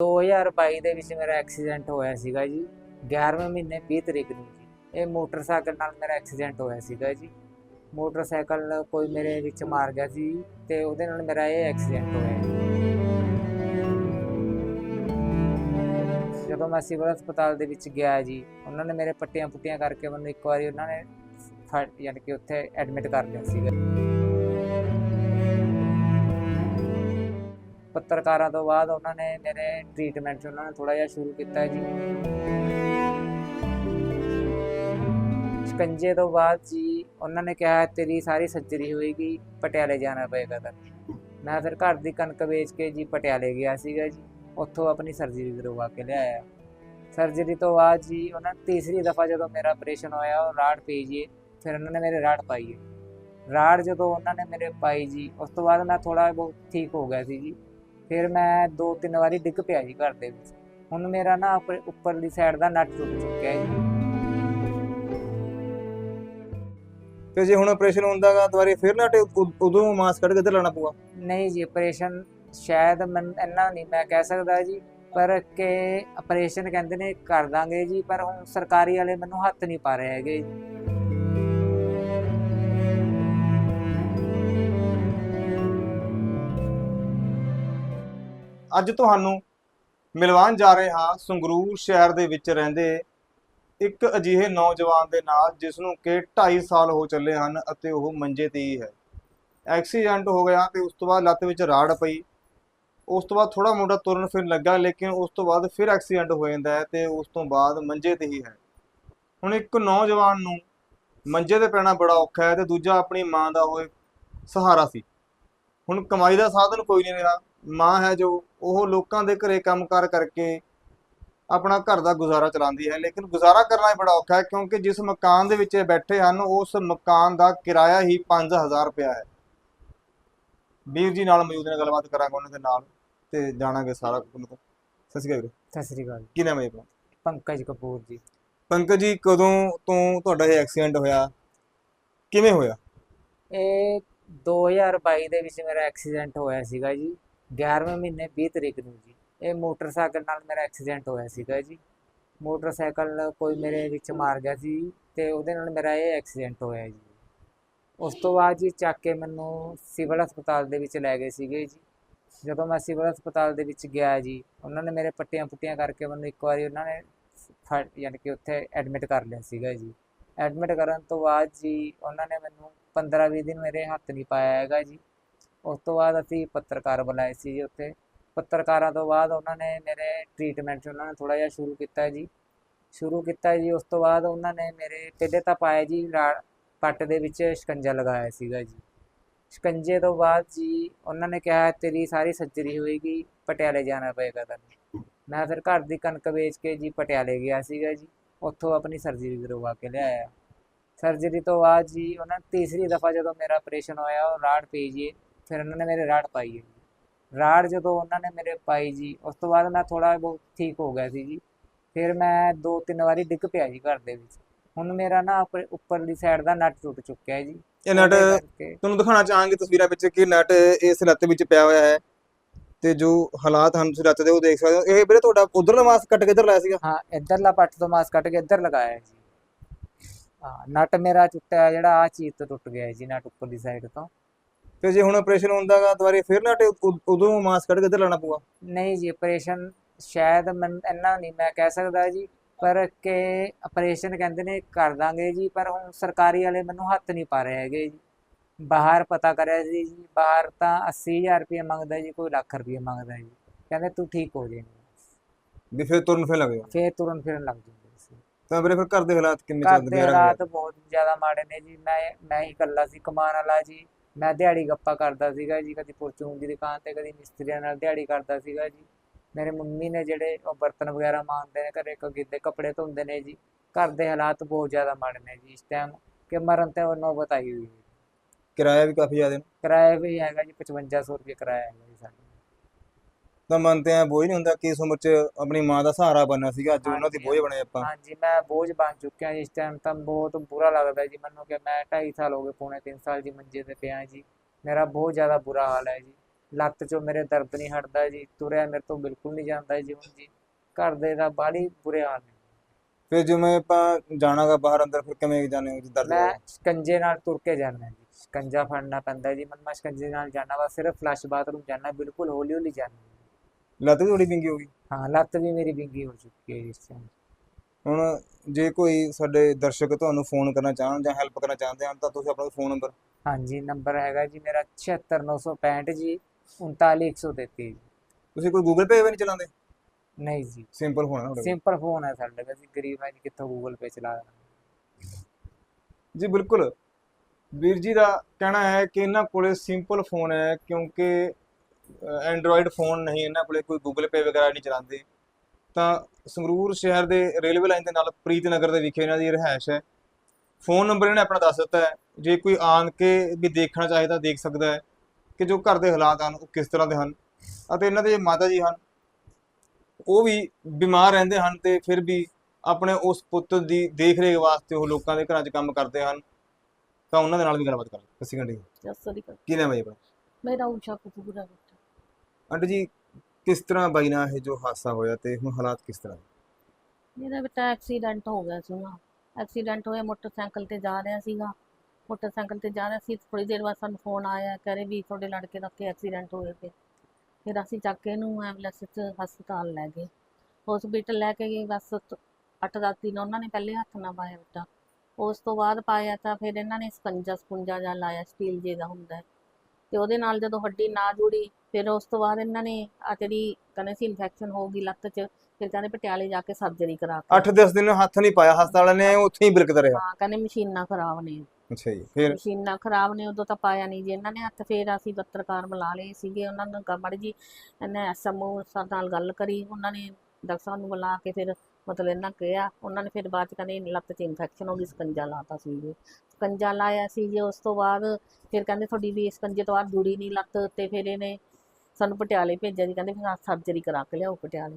2022 ਦੇ ਵਿੱਚ ਮੇਰਾ ਐਕਸੀਡੈਂਟ ਹੋਇਆ ਸੀਗਾ ਜੀ। 11ਵੇਂ ਮਹੀਨੇ 20 ਤਰੀਕ ਨੂੰ ਜੀ। ਇਹ ਮੋਟਰਸਾਈਕਲ ਨਾਲ ਮੇਰਾ ਐਕਸੀਡੈਂਟ ਹੋਇਆ ਸੀਗਾ ਜੀ। ਮੋਟਰਸਾਈਕਲ ਕੋਈ ਮੇਰੇ ਵਿੱਚ ਮਾਰ ਗਿਆ ਸੀ ਤੇ ਉਹਦੇ ਨਾਲ ਮੇਰਾ ਇਹ ਐਕਸੀਡੈਂਟ ਹੋਇਆ ਜਦੋਂ ਮੈਂ ਸਿਵਲ ਹਸਪਤਾਲ ਦੇ ਵਿੱਚ ਗਿਆ ਜੀ, ਉਹਨਾਂ ਨੇ ਮੇਰੇ ਪੱਟੀਆਂ ਪੁੱਟੀਆਂ ਕਰਕੇ ਮੈਨੂੰ ਇੱਕ ਵਾਰੀ ਉਹਨਾਂ ਨੇ ਫੜ ਯਾਨੀ ਕਿ ਉੱਥੇ ਐਡਮਿਟ ਕਰ ਲਿਆ ਸੀਗਾ। ਪੱਤਰਕਾਰਾਂ ਤੋਂ ਬਾਅਦ ਉਹਨਾਂ ਨੇ ਮੇਰੇ ਟ੍ਰੀਟਮੈਂਟ ਉਹਨਾਂ ਨੇ ਥੋੜਾ ਜਿਹਾ ਸ਼ੁਰੂ ਕੀਤਾ ਜੀ। ਸ਼ਿਕੰਜੇ ਤੋਂ ਬਾਅਦ ਜੀ ਉਹਨਾਂ ਨੇ ਕਿਹਾ, ਤੇਰੀ ਸਾਰੀ ਸਰਜਰੀ ਹੋਏਗੀ, ਪਟਿਆਲੇ ਜਾਣਾ ਪਏਗਾ ਤਾਂ ਮੈਂ ਫਿਰ ਘਰ ਦੀ ਕਣਕ ਵੇਚ ਕੇ ਜੀ ਪਟਿਆਲੇ ਗਿਆ ਸੀਗਾ ਜੀ। ਉੱਥੋਂ ਆਪਣੀ ਸਰਜਰੀ ਕਰਵਾ ਕੇ ਲਿਆਇਆ। ਸਰਜਰੀ ਤੋਂ ਬਾਅਦ ਜੀ ਉਹਨਾਂ ਤੀਸਰੀ ਦਫਾ ਜਦੋਂ ਮੇਰਾ ਆਪਰੇਸ਼ਨ ਹੋਇਆ, ਉਹ ਰਾੜ ਪਈ ਜੀ। ਫਿਰ ਉਹਨਾਂ ਨੇ ਮੇਰੇ ਰਾੜ ਪਾਈ। ਰਾੜ ਜਦੋਂ ਉਹਨਾਂ ਨੇ ਮੇਰੇ ਪਾਈ ਜੀ, ਉਸ ਤੋਂ ਬਾਅਦ ਮੈਂ ਥੋੜਾ ਬਹੁਤ ਠੀਕ ਹੋ ਗਿਆ ਸੀ ਜੀ। ਫਿਰ ਮੈਂ ਦੋ ਤਿੰਨ ਵਾਰੀ ਡਿੱਗ ਪਿਆ ਜੀ ਘਰ ਦੇ ਵਿੱਚ। ਹੁਣ ਮੇਰਾ ਨਾ ਉੱਪਰ- ਉੱਪਰਲੀ ਸਾਈਡ ਦਾ ਨਟ ਟੁੱਟ ਚੁੱਕਿਆ ਜੀ। ਤੇ ਜੇ ਹੁਣ ਆਪਰੇਸ਼ਨ ਹੁੰਦਾਗਾ ਦੁਬਾਰੇ ਫਿਰ ਨਾ ਉ- ਉਦੋਂ ਮਾਸ ਕੱਢ ਕੇ ਇੱਧਰ ਲਾਣਾ ਪਊਗਾ? ਨਹੀਂ ਜੀ ਆਪਰੇਸ਼ਨ ਸ਼ਾਇਦ ਮੈਂ ਇੰਨਾ ਨਹੀਂ ਮੈਂ ਕਹਿ ਸਕਦਾ ਜੀ ਪਰ ਕਿ ਆਪਰੇਸ਼ਨ ਕਹਿੰਦੇ ਨੇ ਕਰ ਦਾਂਗੇ ਜੀ ਪਰ ਹੁਣ ਸਰਕਾਰੀ ਵਾਲੇ ਮੈਨੂੰ ਹੱਥ ਨਹੀਂ ਪਾ ਰਹੇ ਹੈਗੇ ਜੀ। ਅੱਜ ਤੁਹਾਨੂੰ ਮਿਲਵਾਉਣ ਜਾ ਰਹੇ ਹਾਂ ਸੰਗਰੂਰ ਸ਼ਹਿਰ ਦੇ ਵਿੱਚ ਰਹਿੰਦੇ ਇੱਕ ਅਜਿਹੇ ਨੌਜਵਾਨ ਦੇ ਨਾਲ, ਜਿਸ ਨੂੰ ਕਿ 2.5 ਸਾਲ ਹੋ ਚੱਲੇ ਹਨ ਅਤੇ ਉਹ ਮੰਜੇ ਤੇ ਹੀ ਹੈ। ਐਕਸੀਡੈਂਟ ਹੋ ਗਿਆ ਤੇ ਉਸ ਤੋਂ ਬਾਅਦ ਲੱਤ ਵਿੱਚ ਰਾੜ ਪਈ। ਉਸ ਤੋਂ ਬਾਅਦ ਥੋੜਾ ਮੋਟਾ ਤੁਰਨ ਫਿਰਨ ਲੱਗਾ, ਲੇਕਿਨ ਉਸ ਤੋਂ ਬਾਅਦ ਫਿਰ ਐਕਸੀਡੈਂਟ ਹੋ ਜਾਂਦਾ ਹੈ ਤੇ ਉਸ ਤੋਂ ਬਾਅਦ ਮੰਜੇ ਤੇ ਹੀ ਹੈ। ਹੁਣ ਇੱਕ ਨੌਜਵਾਨ ਨੂੰ ਮੰਜੇ ਤੇ ਪੈਣਾ ਬੜਾ ਔਖਾ ਹੈ ਤੇ ਦੂਜਾ ਆਪਣੀ ਮਾਂ ਦਾ ਹੋਏ ਸਹਾਰਾ ਸੀ। ਹੁਣ ਕਮਾਈ ਦਾ ਸਾਧਨ ਕੋਈ ਨਹੀਂ ਰਿਹਾ। ਮਾਂ ਹੈ ਜੋ ਉਹ ਲੋਕਾਂ ਦੇ ਘਰੇ ਕੰਮਕਾਰ ਕਰਕੇ ਆਪਣਾ ਘਰ ਦਾ ਗੁਜ਼ਾਰਾ ਚਲਾਉਂਦੀ ਹੈ। ਲੇਕਿਨ ਗੁਜ਼ਾਰਾ ਕਰਨਾ ਹੀ ਬੜਾ ਔਖਾ ਹੈ ਕਿਉਂਕਿ ਜਿਸ ਮਕਾਨ ਦੇ ਵਿੱਚ ਇਹ ਬੈਠੇ ਹਨ ਉਸ ਮਕਾਨ ਦਾ ਕਿਰਾਇਆ ਹੀ 5000 ਰੁਪਇਆ ਹੈ। ਵੀਰ ਜੀ ਨਾਲ ਮੌਜੂਦ ਨੇ ਗੱਲਬਾਤ ਕਰਾਂਗੇ ਉਹਨਾਂ ਦੇ ਨਾਲ ਤੇ ਜਾਣਾਂਗੇ ਸਾਰਾ ਕੁਝ। ਸਤਿ ਸ਼੍ਰੀ ਅਕਾਲ ਸਤਿ ਸ੍ਰੀ ਅਕਾਲ ਕੀ ਨਾਮ ਹੈ ਆਪਣਾ? ਪੰਕਜ ਕਪੂਰ ਜੀ। ਪੰਕਜ ਜੀ ਕਦੋਂ ਤੋਂ ਤੁਹਾਡਾ ਇਹ ਐਕਸੀਡੈਂਟ ਹੋਇਆ? ਕਿਵੇਂ ਹੋਇਆ? ਇਹ 2022 ਦੇ ਵਿੱਚ ਮੇਰਾ ਐਕਸੀਡੈਂਟ ਹੋਇਆ ਸੀਗਾ ਜੀ। 11ਵੇਂ ਮਹੀਨੇ 20 ਤਰੀਕ ਨੂੰ ਜੀ। ਇਹ ਮੋਟਰਸਾਈਕਲ ਨਾਲ ਮੇਰਾ ਐਕਸੀਡੈਂਟ ਹੋਇਆ ਸੀਗਾ ਜੀ। ਮੋਟਰਸਾਈਕਲ ਕੋਈ ਮੇਰੇ ਵਿੱਚ ਮਾਰ ਗਿਆ ਸੀ ਤੇ ਉਹਦੇ ਨਾਲ ਮੇਰਾ ਇਹ ਐਕਸੀਡੈਂਟ ਹੋਇਆ ਜੀ। ਉਸ ਤੋਂ ਬਾਅਦ ਜੀ ਚੱਕ ਕੇ ਮੈਨੂੰ ਸਿਵਲ ਹਸਪਤਾਲ ਦੇ ਵਿੱਚ ਲੈ ਗਏ ਸੀਗੇ ਜੀ। ਜਦੋਂ ਮੈਂ ਸਿਵਲ ਹਸਪਤਾਲ ਦੇ ਵਿੱਚ ਗਿਆ ਜੀ, ਉਹਨਾਂ ਨੇ ਮੇਰੇ ਪੱਟੀਆਂ ਪੁੱਟੀਆਂ ਕਰਕੇ ਮੈਨੂੰ ਇੱਕ ਵਾਰੀ ਉਹਨਾਂ ਨੇ ਫੜ ਯਾਨੀ ਕਿ ਉੱਥੇ ਐਡਮਿਟ ਕਰ ਲਿਆ ਸੀਗਾ ਜੀ। ਐਡਮਿਟ ਕਰਨ ਤੋਂ ਬਾਅਦ ਜੀ ਉਹਨਾਂ ਨੇ ਮੈਨੂੰ 15-20 ਦਿਨ ਮੇਰੇ ਹੱਥ ਨਹੀਂ ਪਾਇਆ ਹੈਗਾ ਜੀ। ਉਸ ਤੋਂ ਬਾਅਦ ਅਸੀਂ ਪੱਤਰਕਾਰ ਬੁਲਾਏ ਸੀ ਜੀ ਉੱਥੇ। ਪੱਤਰਕਾਰਾਂ ਤੋਂ ਬਾਅਦ ਉਹਨਾਂ ਨੇ ਮੇਰੇ ਟ੍ਰੀਟਮੈਂਟ ਉਹਨਾਂ ਨੇ ਥੋੜਾ ਜਿਹਾ ਸ਼ੁਰੂ ਕੀਤਾ ਜੀ। ਸ਼ੁਰੂ ਕੀਤਾ ਜੀ, ਉਸ ਤੋਂ ਬਾਅਦ ਉਹਨਾਂ ਨੇ ਮੇਰੇ ਪਹਿਲੇ ਤਾਂ ਪਾਇਆ ਜੀ ਰਾ- ਪੱਟ ਦੇ ਵਿੱਚ ਸ਼ਿਕੰਜਾ ਲਗਾਇਆ ਸੀਗਾ ਜੀ। ਸ਼ਿਕੰਜੇ ਤੋਂ ਬਾਅਦ ਜੀ ਉਹਨਾਂ ਨੇ ਕਿਹਾ, ਤੇਰੀ ਸਾਰੀ ਸਰਜਰੀ ਹੋਏਗੀ, ਪਟਿਆਲੇ ਜਾਣਾ ਪਏਗਾ ਤੈਨੂੰ। ਮੈਂ ਫਿਰ ਘਰ ਦੀ ਕਣਕ ਵੇਚ ਕੇ ਜੀ ਪਟਿਆਲੇ ਗਿਆ ਸੀਗਾ ਜੀ। ਉੱਥੋਂ ਆਪਣੀ ਸਰਜਰੀ ਕਰਵਾ ਕੇ ਲਿਆਇਆ। ਸਰਜਰੀ ਤੋਂ ਬਾਅਦ ਜੀ ਉਹਨਾਂ ਤੀਸਰੀ ਦਫਾ ਜਦੋਂ ਮੇਰਾ ਆਪਰੇਸ਼ਨ ਹੋਇਆ, ਉਹ ਰਾੜ ਪਈ ਜੀ। ਫਿਰ ਉਹਨਾਂ ਨੇ ਮੇਰੇ ਰਾੜ ਪਾਈ ਹੈ ਰਾੜ ਜਦੋਂ ਉਹਨਾਂ ਨੇ ਮੇਰੇ ਪਾਈ ਜੀ ਉਸ ਤੋਂ ਬਾਅਦ ਮੈਂ ਥੋੜਾ ਬਹੁਤ ਠੀਕ ਹੋ ਗਿਆ ਸੀ ਜੀ। ਫਿਰ ਮੈਂ ਦੋ ਤਿੰਨ ਵਾਰੀ ਡਿੱਗ ਪਿਆ ਜੀ ਘਰ ਦੇ ਵਿੱਚ। ਹੁਣ ਮੇਰਾ ਨਾ ਉੱਪਰ- ਉੱਪਰਲੀ ਸਾਈਡ ਦਾ ਨਟ ਟੁੱਟ ਚੁੱਕਿਆ ਹੈ ਜੀ। ਇਹ ਨਟ ਉਹਦੇ ਕਰਕੇ ਤੁਹਾਨੂੰ ਦਿਖਾਉਣਾ ਚਾਹਾਂਗੇ ਤਸਵੀਰਾਂ ਵਿੱਚ ਕਿ ਨਟ ਇਸ ਲੱਤ ਵਿੱਚ ਪਿਆ ਹੋਇਆ ਹੈ ਤੇ ਜੋ ਹਾਲਾਤ ਹਨ ਤੁਸੀਂ ਲੱਤ ਦੇ ਉਹ ਦੇਖ ਸਕਦੇ ਹੋ। ਇਹ ਵੀਰੇ ਤੁਹਾਡਾ ਉਧਰਲਾ ਮਾਸ ਕੱਟ ਕੇ ਇੱਧਰ ਲਾਇਆ ਸੀਗਾ? ਹਾਂ ਇੱਧਰਲਾ ਪੱਟ ਤੋਂ ਮਾਸ ਕੱਟ ਕੇ ਇੱਧਰ ਲਗਾਇਆ ਹੈ ਜੀ। ਹਾਂ ਨਟ ਮੇਰਾ ਟੁੱਟਿਆ ਜਿਹੜਾ ਆ ਚੀਜ਼ ਤੋਂ ਟੁੱਟ ਗਿਆ ਹੈ ਜੀ ਨਟ ਉੱਪਰਲੀ ਸਾਈਡ ਤੋਂ। ਤੇ ਜੇ ਹੁਣ ਆਪਰੇਸ਼ਨ ਹੁੰਦਾਗਾ ਦੁਬਾਰੇ ਫਿਰ ਨਾ ਉਦੋਂ ਮਾਸ ਕੱਢ ਕੇ ਇੱਧਰ ਲਾਣਾ ਪਊਗਾ? ਨਹੀਂ ਜੀ ਆਪਰੇਸ਼ਨ ਸ਼ਾਇਦ ਮੈਂ ਇੰਨਾ ਨਹੀਂ ਮੈਂ ਕਹਿ ਸਕਦਾ ਜੀ ਪਰ ਕਿ ਆਪਰੇਸ਼ਨ ਕਹਿੰਦੇ ਨੇ ਕਰ ਦਾਂਗੇ ਜੀ ਪਰ ਹੁਣ ਸਰਕਾਰੀ ਵਾਲੇ ਮੈਨੂੰ ਹੱਥ ਨਹੀਂ ਪਾ ਰਹੇ ਹੈਗੇ ਜੀ। ਬਾਹਰ ਪਤਾ ਕਰਿਆ ਸੀ ਜੀ ਬਾਹਰ ਤਾਂ 80000 ਰੁਪਏ ਮੰਗਦਾ ਜੀ ਕੋਈ ਲੱਖ ਰੁਪਏ ਮੰਗਦਾ ਜੀ। ਕਹਿੰਦੇ ਤੂੰ ਠੀਕ ਹੋ ਜਾਏਂਗਾ। ਵੀ ਫਿਰ ਤੁਰਨ ਫਿਰ ਲੱਗੇਗਾ ਫੇਰ ਤੁਰਨ ਫਿਰਨ ਲੱਗ ਜਾਂਦੇ ਸੀ। ਤਾਂ ਵੀਰੇ ਫਿਰ ਘਰ ਦੇ ਹਾਲਾਤ ਕਿੰਨੇ ਘਰ ਚੱਲਦੇ ਦੇ ਆ ਹਾਲਾਤ ਬਹੁਤ ਜ਼ਿਆਦਾ ਮਾੜੇ ਨੇ ਜੀ। ਮੈਂ ਮੈਂ ਹੀ ਇਕੱਲਾ ਸੀ ਕਮਾਉਣ ਵਾਲਾ ਜੀ। ਮੈਂ ਦਿਹਾੜੀ ਗੱਪਾ ਕਰਦਾ ਸੀਗਾ ਜੀ ਕਦੀ ਪਰਚੂਨ ਦੀ ਦੁਕਾਨ ਤੇ ਕਦੀ ਮਿਸਤਰੀਆਂ ਨਾਲ ਦਿਹਾੜੀ ਕਰਦਾ ਸੀਗਾ ਜੀ। ਮੇਰੇ ਮੰਮੀ ਨੇ ਜਿਹੜੇ ਉਹ ਬਰਤਨ ਵਗੈਰਾ ਮਾਂਜਦੇ ਨੇ ਘਰੇ ਕੋ ਗਿੱਦੇ ਕੱਪੜੇ ਧੋਂਦੇ ਨੇ ਜੀ ਘਰ ਦੇ ਹਾਲਾਤ ਬਹੁਤ ਜ਼ਿਆਦਾ ਮਾੜੇ ਨੇ ਜੀ ਇਸ ਟਾਈਮ ਕਿ ਮਰਨ ਤੇ ਨੌਬਤ ਆਈ ਹੋਈ ਹੈ। ਕਿਰਾਇਆ ਵੀ ਕਾਫੀ ਜ਼ਿਆਦਾ ਨੇ ਕਿਰਾਇਆ ਵੀ ਹੈਗਾ ਜੀ 5500 ਰੁਪਏ ਕਿਰਾਇਆ ਹੈਗਾ ਜੀ ਸਾਡਾ। ਤਾਂ ਮੰਨਦੇ ਆ ਬੋਝ ਨਹੀਂ ਹੁੰਦਾ ਕਿ ਇਸ ਉਮਰ 'ਚ ਆਪਣੀ ਮਾਂ ਦਾ ਸਹਾਰਾ ਬਣਨਾ ਸੀਗਾ ਅੱਜ ਉਹਨਾਂ ਦੀ ਬੋਝ ਬਣੇ ਆਪਾਂ। ਹਾਂਜੀ ਮੈਂ ਬੋਝ ਬਣ ਚੁੱਕਿਆ ਜੀ ਇਸ ਟਾਈਮ ਤਾਂ ਬਹੁਤ ਬੁਰਾ ਲੱਗਦਾ ਜੀ ਮੈਨੂੰ ਕਿ ਮੈਂ 2.5 ਸਾਲ ਹੋ ਗਏ ਪੌਣੇ 3 ਸਾਲ ਜੀ ਮੰਜੇ ਤੇ ਪਿਆ ਜੀ। ਮੇਰਾ ਬਹੁਤ ਜ਼ਿਆਦਾ ਬੁਰਾ ਹਾਲ ਹੈ ਜੀ। ਲੱਤ 'ਚੋਂ ਮੇਰੇ ਦਰਦ ਨਹੀਂ ਹਟਦਾ ਜੀ ਤੁਰਿਆ ਮੇਰੇ ਤੋਂ ਬਿਲਕੁਲ ਨਹੀਂ ਜਾਂਦਾ ਜੀ ਹੁਣ ਜੀ। ਘਰ ਦੇ ਦਾ ਬਾਹਲੀ ਬੁਰੇ ਹਾਲ ਨੇ। ਫਿਰ ਜਿਵੇਂ ਆਪਾਂ ਜਾਣਾਗਾ ਬਾਹਰ ਅੰਦਰ ਫਿਰ ਕਿਵੇਂ ਜਾਣੇ ਹੋ ਜੀ ਦਰਦ ਮੈਂ ਸ਼ਿਕੰਜੇ ਨਾਲ ਤੁਰ ਕੇ ਜਾਂਦਾ ਜੀ ਸ਼ਿਕੰਜਾ ਫੜਨਾ ਪੈਂਦਾ ਜੀ। ਮਨ ਮੈਂ ਸ਼ਿਕੰਜੇ ਨਾਲ ਜਾਣਾ ਵਾ ਸਿਰਫ ਫਲਸ਼ ਬਾਥਰੂਮ ਜਾਣਾ ਬਿਲਕੁਲ ਹੌਲੀ ਹੌਲੀ ਜਾਣਾ। ਲੱਤ ਵੀ ਥੋੜੀ ਵਿੰਗੀ ਹੋ ਗਈ? ਹਾਂ ਲੱਤ ਵੀ ਮੇਰੀ ਵਿੰਗੀ ਹੋ ਚੁੱਕੀ ਹੈ ਇਸ ਟਾਈਮ ਹੁਣ ਜੇ ਕੋਈ ਸਾਡੇ ਦਰਸ਼ਕ ਤੁਹਾਨੂੰ ਫੋਨ ਕਰਨਾ ਚਾਹਣ ਜਾਂ ਹੈਲਪ ਕਰਨਾ ਚਾਹੁੰਦੇ ਹਨ ਤਾਂ ਤੁਸੀਂ ਆਪਣਾ ਫੋਨ ਨੰਬਰ ਹਾਂਜੀ ਨੰਬਰ ਹੈਗਾ ਜੀ ਮੇਰਾ 76965 ਜੀ 39133 ਜੀ। ਤੁਸੀਂ ਕੋਈ ਗੂਗਲ ਪੇ ਵੀ ਨਹੀਂ ਚਲਾਉਂਦੇ? ਨਹੀਂ ਜੀ। ਸਿੰਪਲ ਫੋਨ ਹੈ। ਸਿੰਪਲ ਫੋਨ ਹੈ ਸਾਡੇ ਕੋਲ ਅਸੀਂ ਗਰੀਬ ਹਾਂ ਜੀ ਕਿੱਥੋਂ ਗੂਗਲ ਪੇ ਚਲਾ ਜੀ ਬਿਲਕੁਲ। ਵੀਰ ਜੀ ਦਾ ਕਹਿਣਾ ਹੈ ਕਿ ਇਹਨਾਂ ਕੋਲੇ ਸਿੰਪਲ ਫੋਨ ਹੈ ਕਿਉਂਕਿ ਐਂਡਰੋਇਡ ਫੋਨ ਨਹੀਂ ਇਹਨਾਂ ਕੋਲੇ ਕੋਈ ਗੂਗਲ ਪੇ ਵਗੈਰਾ ਨਹੀਂ ਚਲਾਉਂਦੇ। ਤਾਂ ਸੰਗਰੂਰ ਸ਼ਹਿਰ ਦੇ ਰੇਲਵੇ ਲਾਈਨ ਦੇ ਨਾਲ ਪ੍ਰੀਤਨਗਰ ਦੇ ਵਿਖੇ ਇਹਨਾਂ ਦੀ ਰਿਹਾਇਸ਼ ਹੈ। ਫੋਨ ਨੰਬਰ ਇਹਨੇ ਆਪਣਾ ਦੱਸ ਦਿੱਤਾ ਹੈ। ਜੇ ਕੋਈ ਆਣ ਕੇ ਵੀ ਦੇਖਣਾ ਚਾਹੇ ਤਾਂ ਦੇਖ ਸਕਦਾ ਹੈ ਕਿ ਜੋ ਘਰ ਦੇ ਹਾਲਾਤ ਹਨ ਉਹ ਕਿਸ ਤਰ੍ਹਾਂ ਦੇ ਹਨ ਅਤੇ ਇਹਨਾਂ ਦੇ ਮਾਤਾ ਜੀ ਹਨ ਉਹ ਵੀ ਬਿਮਾਰ ਰਹਿੰਦੇ ਹਨ ਤੇ ਫਿਰ ਵੀ ਆਪਣੇ ਉਸ ਪੁੱਤ ਦੀ ਦੇਖ ਰੇਖ ਵਾਸਤੇ ਉਹ ਲੋਕਾਂ ਦੇ ਘਰਾਂ 'ਚ ਕੰਮ ਕਰਦੇ ਹਨ। ਤਾਂ ਉਹਨਾਂ ਦੇ ਨਾਲ ਵੀ ਗੱਲਬਾਤ ਕਰਾਂਗੇ ਸਤਿ ਸ੍ਰੀ ਅਕਾਲ ਕੀ ਨਾਮ ਹੈ ਜੀ ਆਪਣਾ? ਮੇਰਾ ਊਸ਼ਾ ਕਪੂਰ ਆਂਟੀ ਜੀ, ਕਿਸ ਤਰ੍ਹਾਂ ਬਾਈ ਨਾਲ ਇਹ ਜੋ ਹਾਦਸਾ ਹੋਇਆ ਤੇ ਹੁਣ ਹਾਲਾਤ ਕਿਸ ਤਰ੍ਹਾਂ ਮੇਰਾ ਬੇਟਾ ਐਕਸੀਡੈਂਟ ਹੋ ਗਿਆ ਸੀਗਾ। ਐਕਸੀਡੈਂਟ ਹੋਇਆ, ਮੋਟਰਸਾਈਕਲ ਤੇ ਜਾ ਰਿਹਾ ਸੀਗਾ। ਮੋਟਰਸਾਈਕਲ ਤੇ ਜਾ ਰਿਹਾ ਸੀ ਥੋੜੀ ਦੇਰ ਬਾਅਦ ਸਾਨੂੰ ਫੋਨ ਆਇਆ ਕਰੇ ਵੀ ਤੁਹਾਡੇ ਲੜਕੇ ਦਾ ਐਕਸੀਡੈਂਟ ਹੋਇਆ ਤੇ ਫਿਰ ਅਸੀਂ ਚੱਕ ਕੇ ਇਹਨੂੰ ਐਂਬੂਲੈਂਸ 'ਚ ਹਸਪਤਾਲ ਲੈ ਗਏ। ਹਸਪੀਟਲ ਲੈ ਕੇ ਗਏ, ਬਸ 8-10 ਦਿਨ ਉਹਨਾਂ ਨੇ ਪਹਿਲੇ ਹੱਥ ਨਾ ਪਾਇਆ ਬੇਟਾ ਉਸ ਤੋਂ ਬਾਅਦ ਪਾਇਆ ਤਾਂ ਫਿਰ ਇਹਨਾਂ ਨੇ ਸਕੰਜਾ ਸਕੁੰਜਾ ਜਾਂ ਲਾਇਆ, ਸਟੀਲ ਜੇ ਦਾ ਹੁੰਦਾ ਤੇ ਉਹਦੇ ਨਾਲ ਜਦੋਂ ਹੱਡੀ ਨਾ ਜੁੜੀ ਫਿਰ ਉਸ ਤੋਂ ਬਾਅਦ ਇਹਨਾਂ ਨੇ ਆ ਜਿਹੜੀ ਕਹਿੰਦੇ ਸੀ ਇਨਫੈਕਸ਼ਨ ਹੋ ਗਈ ਲੱਤ 'ਚ ਫਿਰ ਕਹਿੰਦੇ ਪਟਿਆਲੇ ਜਾ ਕੇ ਸਰਜਰੀ ਕਰਾ ਕੇ 8-10 ਦਿਨ ਹੱਥ ਨਹੀਂ ਪਾਇਆ ਹਸਪਤਾਲ ਨੇ ਉੱਥੇ ਹੀ ਬਿਲਕਦਾ ਰਿਹਾ। ਹਾਂ ਕਹਿੰਦੇ ਮਸ਼ੀਨਾਂ ਖਰਾਬ ਨੇ। ਅੱਛਾ ਜੀ ਫਿਰ? ਮਸ਼ੀਨਾਂ ਖਰਾਬ ਨੇ ਉਦੋਂ ਤਾਂ ਪਾਇਆ ਨਹੀਂ ਜੀ। ਇਹਨਾਂ ਨੇ ਹੱਥ ਫੇਰ ਅਸੀਂ ਪੱਤਰਕਾਰ ਬੁਲਾ ਲਏ ਸੀਗੇ ਉਹਨਾਂ ਨੂੰ ਮੜ ਜੀ ਇਹਨੇ ਐਸਐਮਓ ਸਰ ਨਾਲ ਗੱਲ ਕਰੀ ਉਹਨਾਂ ਨੇ ਡਾਕਟਰ ਨੂੰ ਬੁਲਾ ਕੇ ਫਿਰ ਮਤਲਬ ਇਹਨਾਂ ਕਿਹਾ, ਉਹਨਾਂ ਨੇ ਫਿਰ ਬਾਅਦ ਚ ਕਹਿੰਦੇ ਲੱਤ 'ਚ ਇਨਫੈਕਸ਼ਨ ਹੋ ਗਈ, ਸਕੰਜਾ ਲਾਤਾ ਸੀ ਜੀ। ਸਕੰਜਾ ਲਾਇਆ ਸੀ ਜੀ, ਉਸ ਤੋਂ ਬਾਅਦ ਫਿਰ ਕਹਿੰਦੇ ਤੁਹਾਡੀ ਵੀ ਸਕੰਜੇ ਤੋਂ ਬਾਅਦ ਜੁੜੀ ਨਹੀਂ ਲੱਤ ਤੇ ਫਿਰ ਇਹਨੇ ਸਾਨੂੰ ਪਟਿਆਲੇ ਭੇਜਿਆ ਜੀ, ਕਹਿੰਦੇ ਫਿਰ ਸਰਜਰੀ ਕਰਾ ਕੇ ਲਿਆਓ ਪਟਿਆਲੇ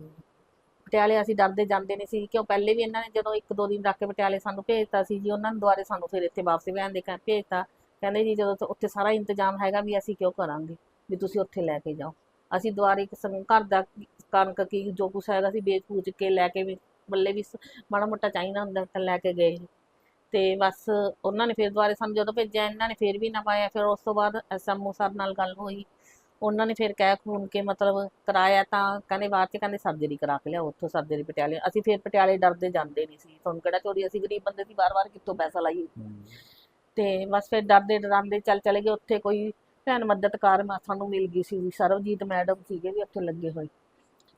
ਪਟਿਆਲੇ ਅਸੀਂ ਡਰਦੇ ਜਾਂਦੇ ਨਹੀਂ ਸੀ, ਕਿਉਂ ਪਹਿਲੇ ਵੀ ਇਹਨਾਂ ਨੇ ਜਦੋਂ ਇੱਕ ਦੋ ਦਿਨ ਰੱਖ ਕੇ ਪਟਿਆਲੇ ਸਾਨੂੰ ਭੇਜਤਾ ਸੀ ਜੀ, ਉਹਨਾਂ ਨੇ ਦੁਆਰੇ ਸਾਨੂੰ ਫਿਰ ਇੱਥੇ ਵਾਪਸ ਲੈਣ ਦੇ ਕਹਿ, ਭੇਜਤਾ। ਕਹਿੰਦੇ ਜੀ ਜਦੋਂ ਉੱਥੇ ਸਾਰਾ ਇੰਤਜ਼ਾਮ ਹੈਗਾ ਵੀ ਅਸੀਂ ਕਿਉਂ ਕਰਾਂਗੇ, ਵੀ ਤੁਸੀਂ ਉੱਥੇ ਲੈ ਕੇ ਜਾਓ। ਅਸੀਂ ਦੁਆਰੇ ਇੱਕ ਘਰ ਦਾ ਕਣਕ ਕੀ ਜੋ ਕੁਛ ਹੈਗਾ ਸੀ ਵੇਚ ਪੂਚ ਕੇ ਲੈ ਕੇ ਵੀ ਬੱਲੇ ਵੀ ਮਾੜਾ ਮੋਟਾ ਚਾਹੀਦਾ ਹੁੰਦਾ ਤਾਂ ਲੈ ਕੇ ਗਏ। ਤੇ ਬਸ ਉਹਨਾਂ ਨੇ ਫਿਰ ਦੁਆਰੇ ਸਾਨੂੰ ਜਦੋਂ ਭੇਜਿਆ ਇਹਨਾਂ ਨੇ ਫਿਰ ਵੀ ਨਾ ਪਾਇਆ। ਫਿਰ ਉਸ ਤੋਂ ਬਾਅਦ ਐਸਐਮਓ ਸਰ ਨਾਲ ਗੱਲ ਹੋਈ। ਉਹਨਾਂ ਨੇ ਫਿਰ ਕਹਿ ਖੂਨ ਕੇ ਮਤਲਬ ਕਰਾਇਆ ਤਾਂ ਕਹਿੰਦੇ ਬਾਅਦ ਚ ਕਹਿੰਦੇ ਸਰਜਰੀ ਕਰਾ ਕੇ ਲਿਆਓ ਉੱਥੋਂ ਸਰਜਰੀ ਪਟਿਆਲੇ। ਅਸੀਂ ਫਿਰ ਪਟਿਆਲੇ ਡਰਦੇ ਜਾਂਦੇ ਨਹੀਂ ਸੀ। ਤੁਹਾਨੂੰ ਕਿਹੜਾ ਚੋਰੀ ਅਸੀਂ ਗਰੀਬ ਬੰਦੇ ਸੀ ਵਾਰ-ਵਾਰ ਕਿੱਥੋਂ ਪੈਸਾ ਲਾਈਏ? ਤੇ ਬਸ ਫਿਰ ਡਰਦੇ ਡਰਾਂਦੇ ਚੱਲ ਚਲੇ ਗਏ। ਉੱਥੇ ਕੋਈ ਭੈਣ ਮਦਦਕਾਰ ਮਾ ਸਾਨੂੰ ਮਿਲ ਗਈ ਸੀ। ਸਰਵਜੀਤ ਮੈਡਮ ਸੀਗੇ ਵੀ ਉੱਥੇ ਲੱਗੇ ਹੋਏ।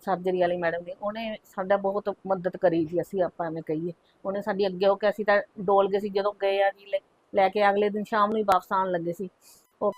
ਸਰਜਰੀ ਵਾਲੀ ਮੈਡਮ ਨੇ ਉਹਨੇ ਸਾਡਾ ਬਹੁਤ ਮਦਦ ਕਰੀ ਜੀ ਅਸੀਂ ਆਪਾਂ ਐਵੇਂ ਕਹੀਏ। ਉਹਨੇ ਸਾਡੀ ਅੱਗੇ ਹੋ ਕੇ ਅਸੀਂ ਤਾਂ ਡੋਲ ਗਏ ਸੀ ਜਦੋਂ ਗਏ ਆ ਜੀ ਲੈ- ਕੇ ਅਗਲੇ ਦਿਨ ਸ਼ਾਮ ਨੂੰ ਹੀ ਵਾਪਸ ਆਉਣ ਲੱਗੇ ਸੀ। ਉਹ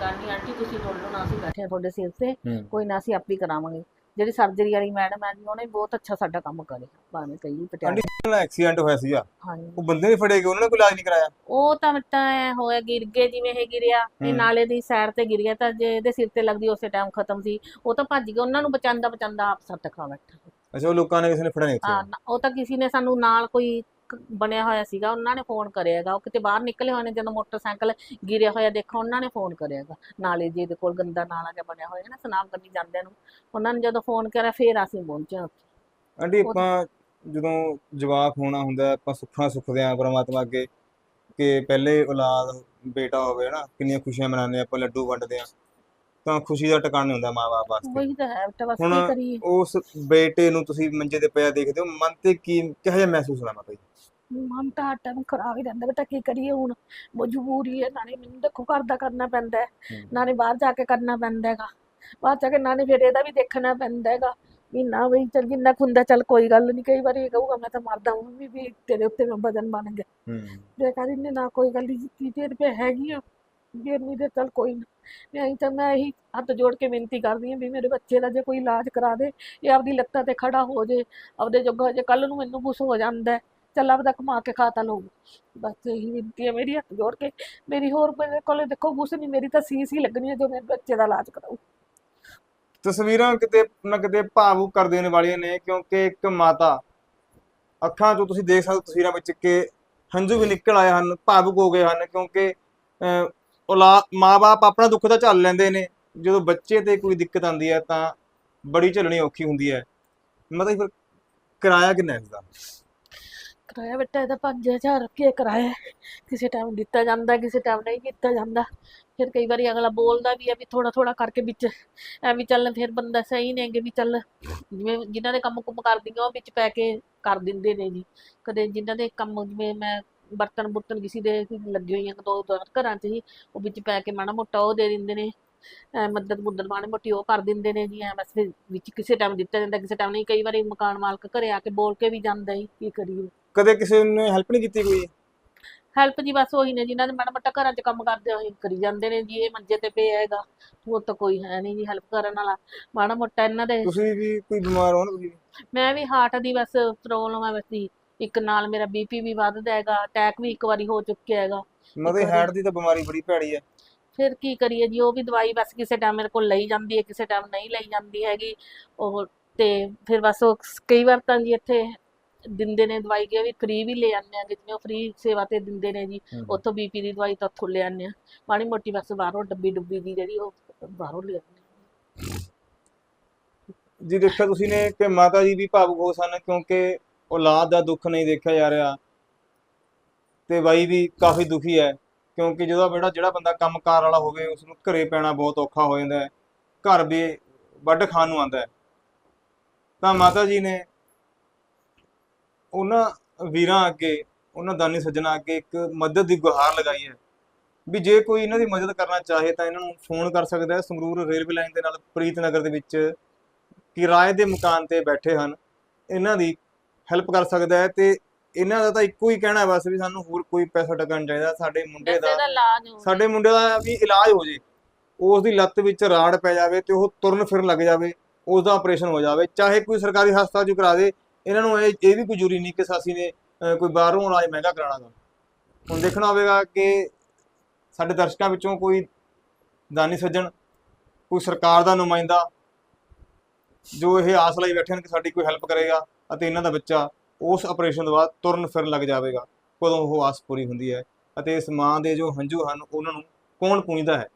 ਗਾਨੀ ਆਂਟੀ ਤੁਸੀਂ ਡੋਲੋ ਨਾ ਅਸੀਂ ਬੈਠੇ ਆ ਤੁਹਾਡੇ ਸਿਰ ਤੇ ਕੋਈ ਨਾ ਅਸੀਂ ਆਪੇ ਕਰਾਵਾਂਗੇ। ਜਿਹੜੀ ਸਰਜਰੀ ਵਾਲੀ ਮੈਡਮ ਹੈ ਜੀ ਉਹਨੇ ਬਹੁਤ ਅੱਛਾ ਸਾਡਾ ਕੰਮ ਕਰਿਆ ਭਾਵੇਂ ਕਹੀਏ ਪਟਿਆਲੇ। ਨਾਲ ਐਕਸੀਡੈਂਟ ਹੋਇਆ ਸੀਗਾ। ਹਾਂਜੀ। ਉਹ ਬੰਦੇ ਨਹੀਂ ਫੜੇ ਗਏ ਉਹਨਾਂ ਨੇ ਕੋਈ ਇਲਾਜ ਨਹੀਂ ਕਰਾਇਆ? ਉਹ ਤਾਂ ਮਿੱਟਾ ਐ ਹੋਇਆ ਗਿਰ ਗਏ ਜਿਵੇਂ ਇਹ ਗਿਰਿਆ ਇਹ ਹੂੰ। ਨਾਲੇ ਦੀ ਸਾਈਡ ਤੇ ਗਿਰ ਗਿਆ ਤਾਂ ਜੇ ਇਹਦੇ ਸਿਰ ਤੇ ਲੱਗਦੀ ਉਸੇ ਟਾਈਮ ਖਤਮ ਸੀ ਉਹ ਤਾਂ ਭੱਜ ਗਿਆ ਉਹਨਾਂ ਨੂੰ ਬਚਾਉਂਦਾ ਬਚਾਉਂਦਾ ਆਪ ਸੱਟ ਖਾ ਬੈਠਾ। ਅੱਛਾ ਉਹ ਲੋਕਾਂ ਨੇ ਕਿਸੇ ਨੇ ਫੜਿਆ ਨਹੀਂ ਹਾਂ ਉੱਥੇ ਨਾ- ਉਹ ਤਾਂ ਕਿਸੇ ਨੇ ਸਾਨੂੰ ਨਾਲ ਕੋਈ ਬਣਿਆ ਹੋਇਆ ਸੀਗਾ ਉਹਨਾਂ ਨੇ ਫੋਨ ਕਰਿਆਗਾ ਉਹ ਕਿਤੇ ਬਾਹਰ ਨਿਕਲੇ ਹੋਏ ਨੇ ਜਦੋਂ ਮੋਟਰਸਾਈਕਲ ਗਿਰਿਆ ਹੋਇਆ ਦੇਖੋ ਉਹਨਾਂ ਨੇ ਫੋਨ ਕਰਿਆਗਾ ਨਾਲੇ ਜੀ ਦੇ ਕੋਲ ਗੰਦਾ ਨਾਲਾ ਜਿਹਾ ਬਣਿਆ ਹੋਇਆ ਨਾ ਸਨਾਮ ਕਰਨੀ ਜਾਂਦਿਆਂ ਨੂੰ ਉਹਨਾਂ ਨੇ ਜਦੋਂ ਫੋਨ ਕਰਿਆ ਫੇਰ ਅਸੀਂ ਪਹੁੰਚੇ ਉੱਥੇ। ਆਂਟੀ ਆਪਾਂ ਜਦੋਂ ਜਵਾਕ ਹੋਣਾ ਹੁੰਦਾ ਹੈ, ਆਪਾਂ ਸੁੱਖਾਂ ਸੁੱਖਦੇ ਆਂ ਪ੍ਰਮਾਤਮਾ ਅੱਗੇ ਕਿ ਪਹਿਲੇ ਔਲਾਦ ਬੇਟਾ ਹੋਵੇ ਨਾ ਕਿੰਨੀਆਂ ਖੁਸ਼ੀਆਂ ਮਨਾਉਂਦੇ ਆਪਾਂ ਲੱਡੂ ਵੰਡਦੇ ਆ। ਤਾਂ ਖੁਸ਼ੀ ਦਾ ਟਿਕਾਣਾ ਨਹੀਂ ਹੁੰਦਾ ਮਾਂ-ਬਾਪ ਵਾਸਤੇ। ਉਹੀ ਤਾਂ ਹੈ ਬੇਟਾ ਬਸ ਕੀ ਕਰੀਏ? ਉਸ ਬੇਟੇ ਨੂੰ ਤੁਸੀਂ ਮੰਜੇ ਤੇ ਪਿਆ ਦੇਖਦੇ ਹੋ ਮਨ ਤੇ ਕੀ ਕਿਹੋ ਜਿਹਾ ਮਹਿਸੂਸ ਹੋਣਾ ਮਾਤਾ ਜੀ? ਮਨ ਤਾਂ ਹਰ ਟਾਈਮ ਖਰਾਬ ਹੀ ਰਹਿੰਦਾ ਬੇਟਾ ਕੀ ਕਰੀਏ ਹੁਣ? ਮਜਬੂਰੀ ਹੈ ਨਾਲੇ ਮੈਨੂੰ ਦੇਖੋ ਘਰ ਦਾ ਕਰਨਾ ਪੈਂਦਾ ਹੈ। ਨਾਲੇ ਬਾਹਰ ਜਾ ਕੇ ਕਰਨਾ ਪੈਂਦਾ ਹੈਗਾ। ਬਾਹਰ ਜਾ ਕੇ ਨਾਲੇ ਫਿਰ ਇਹਦਾ ਵੀ ਦੇਖਣਾ ਪੈਂਦਾ ਹੈਗਾ ਵੀ ਨਾ ਬਈ ਚੱਲ ਜਿੰਨਾ ਹੁੰਦਾ ਚੱਲ ਕੋਈ ਗੱਲ ਨਹੀਂ ਕਈ ਵਾਰੀ ਇਹ ਕਹੂਗਾ ਮੈਂ ਤਾਂ ਮਰਦਾ ਹਾਂ ਵੀ ਵੀ ਤੇਰੇ ਉੱਤੇ ਮੈਂ ਵਜਨ ਬਣ ਗਿਆ। ਜੇ ਕਹਿੰਦੀ ਨੇ ਨਾ ਕੋਈ ਗੱਲ ਨਹੀਂ ਤੀਜੇ ਰੁਪਏ ਹੈਗੀ ਆ ਨਹੀਂ ਦੇ ਚੱਲ ਕੋਈ ਨਾ। ਮੈਂ ਅਸੀਂ ਤਾਂ ਮੈਂ ਇਹੀ ਹੱਥ ਜੋੜ ਕੇ ਬੇਨਤੀ ਕਰਦੀ ਹਾਂ ਵੀ ਮੇਰੇ ਬੱਚੇ ਦਾ ਜੇ ਕੋਈ ਇਲਾਜ ਕਰਾ ਦੇ ਇਹ ਆਪਦੀ ਲੱਤਾਂ ਤੇ ਖੜਾ ਹੋ ਜੇ ਆਪਦੇ ਜੋਗਾ ਜੇ ਕੱਲ ਨੂੰ ਮੈਨੂੰ ਕੁਛ ਹੋ ਜਾਂਦਾ ਚੱਲ ਆਪਦਾ ਕਮਾ ਕੇ ਖਾਤਾ ਲਊ ਬਸ ਇਹੀ ਬੇਨਤੀ ਹੈ ਮੇਰੀ ਹੱਥ ਜੋੜ ਕੇ। ਮੇਰੀ ਹੋਰ ਮੇਰੇ ਕੋਲੇ ਦੇਖੋ ਕੁਛ ਨਹੀਂ ਮੇਰੀ ਤਾਂ ਸੀਸ ਹੀ ਲੱਗਣੀ ਹੈ ਜੋ ਮੇਰੇ ਬੱਚੇ ਦਾ ਇਲਾਜ ਕਰਾਊ। ਤਸਵੀਰਾਂ ਕਿਤੇ ਨਾ ਕਿਤੇ ਭਾਵੁਕ ਕਰ ਦੇਣ ਵਾਲੀਆਂ ਨੇ ਕਿਉਂਕਿ ਇੱਕ ਮਾਤਾ ਅੱਖਾਂ 'ਚੋਂ ਤੁਸੀਂ ਦੇਖ ਸਕਦੇ ਹੋ ਤਸਵੀਰਾਂ ਵਿੱਚ ਕਿ ਹੰਝੂ ਵੀ ਨਿਕਲ ਆਏ ਹਨ ਭਾਵੁਕ ਹੋ ਗਏ ਹਨ ਕਿਉਂਕਿ ਅਹ, ਔਲਾਦ ਮਾਪੇ ਆਪਣਾ ਦੁੱਖ ਤਾਂ ਝੱਲ ਲੈਂਦੇ ਨੇ। ਜਦੋਂ ਬੱਚੇ ਤੇ ਕੋਈ ਦਿੱਕਤ ਆਉਂਦੀ ਹੈ ਤਾਂ ਬੜੀ ਝੱਲਣੀ ਔਖੀ ਹੁੰਦੀ ਹੈ। ਮਤਲਬ ਫਿਰ ਕਿਰਾਇਆ ਕਿੰਨਾ ਹੈ ਇਸਦਾ ਕਿਰਾਇਆ ਬੇਟਾ, ਇਹਦਾ 5000 ਰੁਪਏ ਕਿਰਾਇਆ। ਕਿਸੇ ਟਾਈਮ ਦਿੱਤਾ ਜਾਂਦਾ, ਕਿਸੇ ਟਾਈਮ ਨਹੀਂ ਦਿੱਤਾ ਜਾਂਦਾ। ਫਿਰ ਕਈ ਵਾਰੀ ਅਗਲਾ ਬੋਲਦਾ ਵੀ ਆ ਵੀ ਥੋੜਾ ਥੋੜਾ ਕਰਕੇ ਵਿੱਚ ਐਵੇਂ ਚੱਲ ਫਿਰ ਬੰਦਾ ਸਹੀ ਨੇਗੇ ਵੀ ਚੱਲ, ਜਿਵੇਂ ਜਿਨ੍ਹਾਂ ਦੇ ਕੰਮ ਕੁਮ ਕਰਦੀਆਂ, ਉਹ ਵਿੱਚ ਪੈ ਕੇ ਕਰ ਦਿੰਦੇ ਨੇ ਜੀ। ਕਦੇ ਜਿਨ੍ਹਾਂ ਦੇ ਕੰਮ, ਜਿਵੇਂ ਮੈਂ ਬਰਤਨ ਬੁਰਤਨ ਕਿਸੇ ਦੇ ਲੱਗੀ ਹੋਈਆਂ ਦੋ ਦੋ ਘਰਾਂ 'ਚ ਹੀ, ਉਹ ਵਿੱਚ ਪੈ ਕੇ ਮਾੜਾ ਮੋਟਾ ਉਹ ਦੇ ਦਿੰਦੇ ਨੇ। ਮਦਦ ਮੁੱਦਤ ਮਾੜੀ ਮੋਟੀ ਉਹ ਕਰ ਦਿੰਦੇ ਨੇ ਜੀ ਐ ਬਸ ਫਿਰ ਵਿੱਚ ਕਿਸੇ ਟਾਈਮ ਦਿੱਤਾ ਜਾਂਦਾ ਕਿਸੇ ਟਾਈਮ ਨਹੀਂ ਕਈ ਵਾਰੀ ਮਕਾਨ ਮਾਲਕ ਘਰੇ ਆ ਕੇ ਬੋਲ ਕੇ ਵੀ ਜਾਂਦਾ ਹੀ ਕੀ ਕਰੀਏ। ਕਦੇ ਕਿਸੇ ਨੇ ਹੈਲਪ ਨਹੀਂ ਕੀਤੀ ਕੋਈ? ਹੈਲਪ ਜੀ ਬਸ ਉਹੀ ਨੇ ਜਿਨ੍ਹਾਂ ਦੇ ਮਾੜਾ ਮੋਟਾ ਘਰਾਂ 'ਚ ਕੰਮ ਕਰਦੇ ਹੋਏ ਕਰੀ ਜਾਂਦੇ ਨੇ ਜੀ ਇਹ ਮੰਜੇ ਤੇ ਪਿਆ ਹੈਗਾ ਹੋਰ ਤਾਂ ਕੋਈ ਹੈ ਨਹੀਂ ਜੀ ਹੈਲਪ ਕਰਨ ਵਾਲਾ ਮਾੜਾ ਮੋਟਾ ਇਹਨਾਂ ਦੇ ਤੁਸੀਂ ਵੀ ਕੋਈ ਬਿਮਾਰ ਹੋ ਨਾ ਤੁਸੀਂ? ਮੈਂ ਵੀ ਹਾਰਟ ਦੀ ਬਸ ਪ੍ਰੋਬਲਮ ਹੈ ਬਸ ਜੀ ਇੱਕ ਨਾਲ ਮੇਰਾ ਬੀਪੀ ਵੀ ਵੱਧਦਾ ਹੈਗਾ ਅਟੈਕ ਵੀ ਇੱਕ ਵਾਰੀ ਹੋ ਚੁੱਕਿਆ ਹੈਗਾ। ਮਤਲਬ ਹਾਰਟ ਦੀ ਤਾਂ ਬਿਮਾਰੀ ਬੜੀ ਭੈੜੀ ਹੈ। ਫਿਰ ਕੀ ਕਰੀਏ ਜੀ ਉਹ ਵੀ ਦਵਾਈ ਬਸ ਕਿਸੇ ਟਾਈਮ ਮੇਰੇ ਕੋਲ ਲਈ ਜਾਂਦੀ ਹੈ ਕਿਸੇ ਟਾਈਮ ਨਹੀਂ ਲਈ ਜਾਂਦੀ ਹੈਗੀ। ਉਹ ਤੇ ਫਿਰ ਬਸ ਉਹ ਕਈ ਵਾਰ ਤਾਂ ਜੀ ਇੱਥੇ ਦਿੰਦੇ ਨੇ ਦਵਾਈ ਕਿ ਵੀ ਫ੍ਰੀ ਵੀ ਲੈ ਆਉਂਦੇ ਆ ਜਿਵੇਂ ਉਹ ਫ੍ਰੀ ਸੇਵਾ ਤੇ ਦਿੰਦੇ ਨੇ ਜੀ ਉੱਥੋਂ ਬੀਪੀ ਦੀ ਦਵਾਈ ਤਾਂ ਉੱਥੋਂ ਲੈ ਆਉਂਦੇ ਆ ਮਾੜੀ ਮੋਟੀ ਬਸ ਬਾਹਰੋਂ ਡੱਬੀ ਡੁੱਬੀ ਦੀ ਜਿਹੜੀ ਉਹ ਬਾਹਰੋਂ ਲੈ ਆਉਂਦੇ ਜੀ ਦੇਖਿਆ ਤੁਸੀਂ ਨੇ ਕਿ ਮਾਤਾ ਜੀ ਵੀ ਭਾਵੁਕ ਹੋ ਸਨ ਕਿਉਂਕਿ ਔਲਾਦ ਦਾ ਦੁੱਖ ਨਹੀਂ ਦੇਖਿਆ ਜਾ ਰਿਹਾ ਤੇ ਬਾਈ ਵੀ ਕਾਫੀ ਦੁਖੀ ਹੈ। ਕਿਉਂਕਿ ਜਦੋਂ ਬੇੜਾ ਜਿਹੜਾ ਬੰਦਾ ਕੰਮਕਾਰ ਵਾਲਾ ਹੋਵੇ ਉਸ ਨੂੰ ਘਰੇ ਪੈਣਾ ਬਹੁਤ ਔਖਾ ਹੋ ਜਾਂਦਾ ਹੈ। ਘਰ ਵੀ ਵੱਢ ਖਾਣ ਨੂੰ ਆਉਂਦਾ ਹੈ। ਤਾਂ ਮਾਤਾ ਜੀ ਨੇ ਉਹਨਾਂ ਵੀਰਾਂ ਅੱਗੇ, ਉਹਨਾਂ ਦਾਨੀ ਸੱਜਣਾ ਅੱਗੇ ਇੱਕ ਮਦਦ ਦੀ ਗੁਹਾਰ ਲਗਾਈ ਹੈ। ਵੀ ਜੇ ਕੋਈ ਇਹਨਾਂ ਦੀ ਮਦਦ ਕਰਨਾ ਚਾਹੇ ਤਾਂ ਇਹਨਾਂ ਨੂੰ ਫੋਨ ਕਰ ਸਕਦਾ ਹੈ। ਸੰਗਰੂਰ ਰੇਲਵੇ ਲਾਈਨ ਦੇ ਨਾਲ ਪ੍ਰੀਤ ਨਗਰ ਦੇ ਵਿੱਚ ਕਿਰਾਏ ਦੇ ਮਕਾਨ ਤੇ ਬੈਠੇ ਹਨ। ਇਹਨਾਂ ਦੀ ਹੈਲਪ ਕਰ ਸਕਦਾ ਹੈ ਤੇ ਇਹਨਾਂ ਦਾ ਤਾਂ ਇੱਕੋ ਹੀ ਕਹਿਣਾ ਬਸ ਵੀ ਸਾਨੂੰ ਹੋਰ ਕੋਈ ਪੈਸਾ ਟਕਾ ਨਹੀਂ ਚਾਹੀਦਾ ਸਾਡੇ ਮੁੰਡੇ ਦਾ ਇਹਦਾ ਇਲਾਜ ਹੋ ਸਾਡੇ ਮੁੰਡੇ ਦਾ ਵੀ ਇਲਾਜ ਹੋ ਜੇ। ਉਸ ਦੀ ਲੱਤ ਵਿੱਚ ਰਾੜ ਪੈ ਜਾਵੇ ਤੇ ਉਹ ਤੁਰਨ ਫਿਰਨ ਲੱਗ ਜਾਵੇ ਉਸ ਦਾ ਆਪਰੇਸ਼ਨ ਹੋ ਜਾਵੇ ਚਾਹੇ ਕੋਈ ਸਰਕਾਰੀ ਹਸਪਤਾਲ ਚ ਕਰਾ ਦੇ ਇਹਨਾਂ ਨੂੰ ਇਹ ਇਹ ਵੀ ਕੋਈ ਜ਼ਰੂਰੀ ਨਹੀਂ ਕਿ ਸਾਸੀ ਨੇ ਅਹ, ਕੋਈ ਬਾਹਰੋਂ ਇਲਾਜ ਮਹਿੰਗਾ ਕਰਾਉਣਾ ਗਾ। ਹੁਣ ਦੇਖਣਾ ਹੋਵੇਗਾ ਕਿ ਸਾਡੇ ਦਰਸ਼ਕਾਂ ਵਿੱਚੋਂ ਕੋਈ ਦਾਨੀ ਸੱਜਣ ਕੋਈ ਸਰਕਾਰ ਦਾ ਨੁਮਾਇੰਦਾ ਜੋ ਇਹ ਆਸ ਲਈ ਬੈਠੇ ਹਨ ਕਿ ਸਾਡੀ ਕੋਈ ਹੈਲਪ ਕਰੇਗਾ ਅਤੇ ਇਹਨਾਂ ਦਾ ਬੱਚਾ ਉਸ ਆਪਰੇਸ਼ਨ ਤੋਂ ਬਾਅਦ ਤੁਰਨ ਫਿਰਨ ਲੱਗ ਜਾਵੇਗਾ। ਕਦੋਂ ਉਹ ਆਸ ਪੂਰੀ ਹੁੰਦੀ ਹੈ ਅਤੇ ਇਸ ਮਾਂ ਦੇ ਜੋ ਹੰਝੂ ਹਨ, ਉਹਨਾਂ ਨੂੰ ਕੌਣ ਪੂੰਝਦਾ ਹੈ?